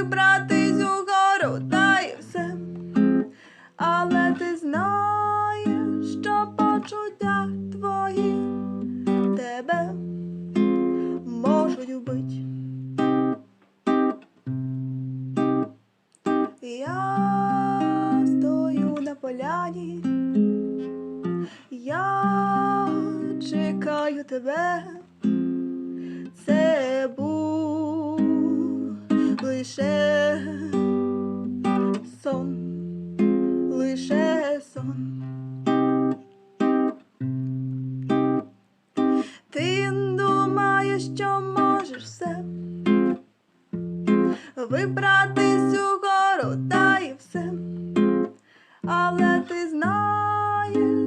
вибратись угору, та й все. Але ти знаєш, що почуття твої тебе можуть вбить. Я стою на поляні, я чекаю тебе. Лише сон, лише сон. Ти думаєш, що можеш все вибратись угору та і все. Але ти знаєш,